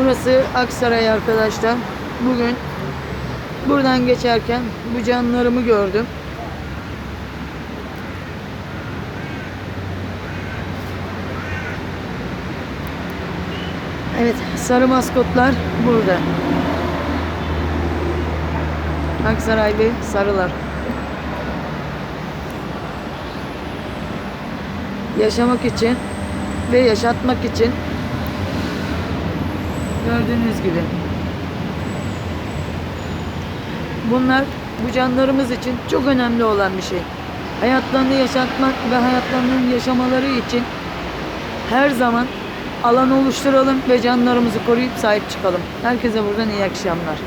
Burası Aksaray arkadaşlar. Bugün buradan geçerken bu canlarımı gördüm. Evet, sarı maskotlar burada. Aksaraylı sarılar. Yaşamak için ve yaşatmak için gördüğünüz gibi. Bunlar bu canlarımız için çok önemli olan bir şey. Hayatlarını yaşatmak ve hayatlarının yaşamaları için her zaman alan oluşturalım ve canlarımızı koruyup sahip çıkalım. Herkese buradan iyi akşamlar.